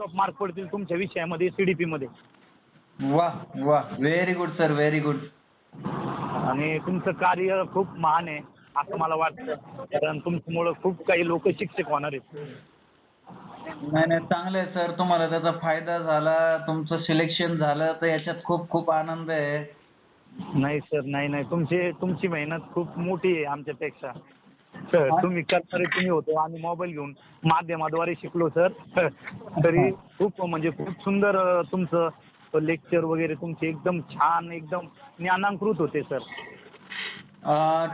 Of mark पडतील तुमच्या विषयामध्ये सीडीपी मध्ये. वा वा very good sir very good आणि तुमचं कार्य खूप महान आहे असं मला वाटतं. कारण तुमच्यामुळं खूप काही लोक शिक्षक होणार आहेत. नाही नाही. चांगलं आहे सर तुम्हाला त्याचा फायदा झाला तुमचं सिलेक्शन झालं तर याच्यात खूप खूप आनंद आहे. नाही सर नाही नाही. तुमची तुमची मेहनत खूप मोठी आहे आमच्यापेक्षा. सर तुम्ही करणारे तुम्ही होतो आम्ही मोबाईल घेऊन माध्यमाद्वारे शिकलो सर तरी खूप म्हणजे खूप सुंदर तुमचं लेक्चर वगैरे तुमचे एकदम छान एकदम ज्ञानांकृत होते सर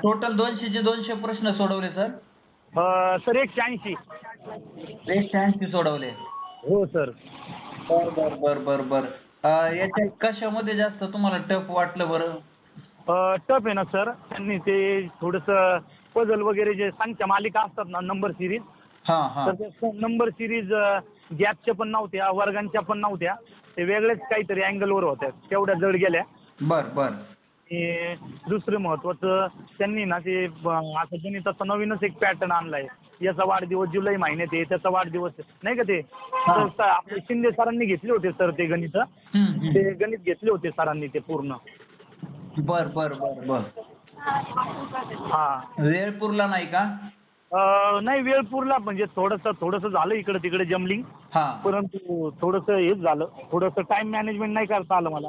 टोटल दोनशेचे दोनशे प्रश्न सोडवले सर सर एकशे ऐंशी. एकशे ऐंशी सोडवले. हो सर बर बर बर बर बर. अं, याच्यात कशामध्ये जास्त तुम्हाला टफ वाटलं बरं? टफ आहे ना सर त्यांनी ते थोडंसं पझल वगैरे जे संख्या मालिका असतात ना नंबर सिरीज हा हा. तर नंबर सिरीज गॅपच्या पण नव्हत्या वर्गांच्या पण नव्हत्या. ते वेगळेच काहीतरी अँगलवर होत्या तेवढ्या जड गेल्या. बर बर. दुसरं महत्वाचं त्यांनी ना ते ब- आता गणिताचा नवीनच एक पॅटर्न आणलाय. याचा वाढदिवस जुलै महिन्यात आहे त्याचा वाढदिवस. नाही का ते? आपले शिंदे सरांनी घेतले होते सर ते गणित. ते गणित घेतले होते सरांनी ते पूर्ण. बर बर बर बर. हा. वेळ पुरला नाही का? अं, नाही वेळ पुरला म्हणजे थोडंसं थोडंसं झालं इकडे तिकडे जमलिंग. हा. परंतु थोडंसं हेच झालं. थोडंसं टाइम मॅनेजमेंट नाही करता आलं मला.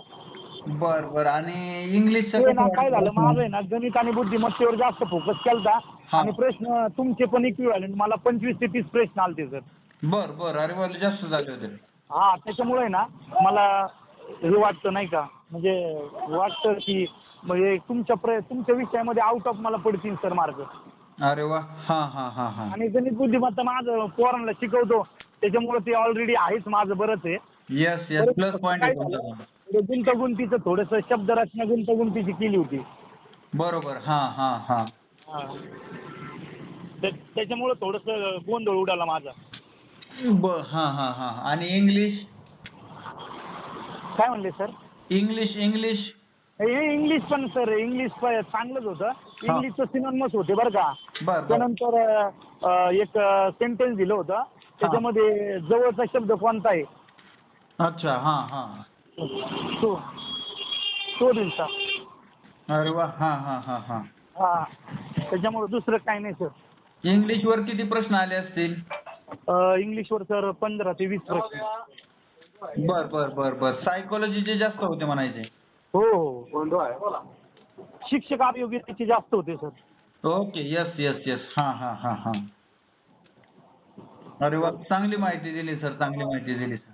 बर बर. आणि इंग्लिशचं ते कसं ना काय झालं? माझं आहे ना गणित आणि बुद्धिमत्तेवर जास्त फोकस केलता. हा. आणि प्रश्न तुमचे पण इक्विव्हॅलंट मला पंचवीस ते तीस प्रश्न आलते सर बर बर. अरे मला जास्त झाले होते. हा त्याच्यामुळे ना मला हे वाटतं नाही का? म्हणजे वाटतं की म्हणजे तुमच्या प्र तुमच्या विषयामध्ये आउट ऑफ मला पडतील सर मार्क अरे वा. हा हा हा हा. आणि गणित बुद्धिमत्ता माझं पोरांना शिकवतो. त्याच्यामुळे ते ऑलरेडी आहेच माझं बरंच आहे. येस येस प्लस पॉईंट आहे? तुमचा. थोडं गुंतागुंतीचं थोडंसं शब्दरचना गुंतागुंतीची केली होती. बरोबर. हा हा हा. हा. त्या- त्याच्यामुळं थोडंसं गोंधळ उडाला माझा. हा हा हा. आणि इंग्लिश काय म्हणले सर इंग्लिश इंग्लिश हे इंग्लिश पण सर इंग्लिश चांगलंच होतं. इंग्लिशचं सिनॉनिमस होते बरं का. बर बर. त्यानंतर अं, एक सेंटेन्स दिलं होतं. त्याच्यामध्ये जवळचा शब्द कोणता आहे? अच्छा हा हा. तो. तो दिलता अरे वा हा हा हा हा. हा. त्याच्यामुळे दुसरं काही नाही सर इंग्लिश वर किती प्रश्न आले असतील? इंग्लिशवर सर पंधरा ते वीस प्रश्न. बर बर बर बर. सायकोलॉजीचे जास्त होते म्हणायचे. हो हो शिक्षक अभियोग्यतेचे जास्त होते sir. Okay yes yes yes हा हा हा हा. अरे वा चांगली माहिती दिली सर चांगली माहिती दिली सर.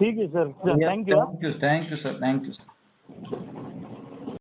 ठीक आहे sir. Thank you thank you thank you sir thank you sir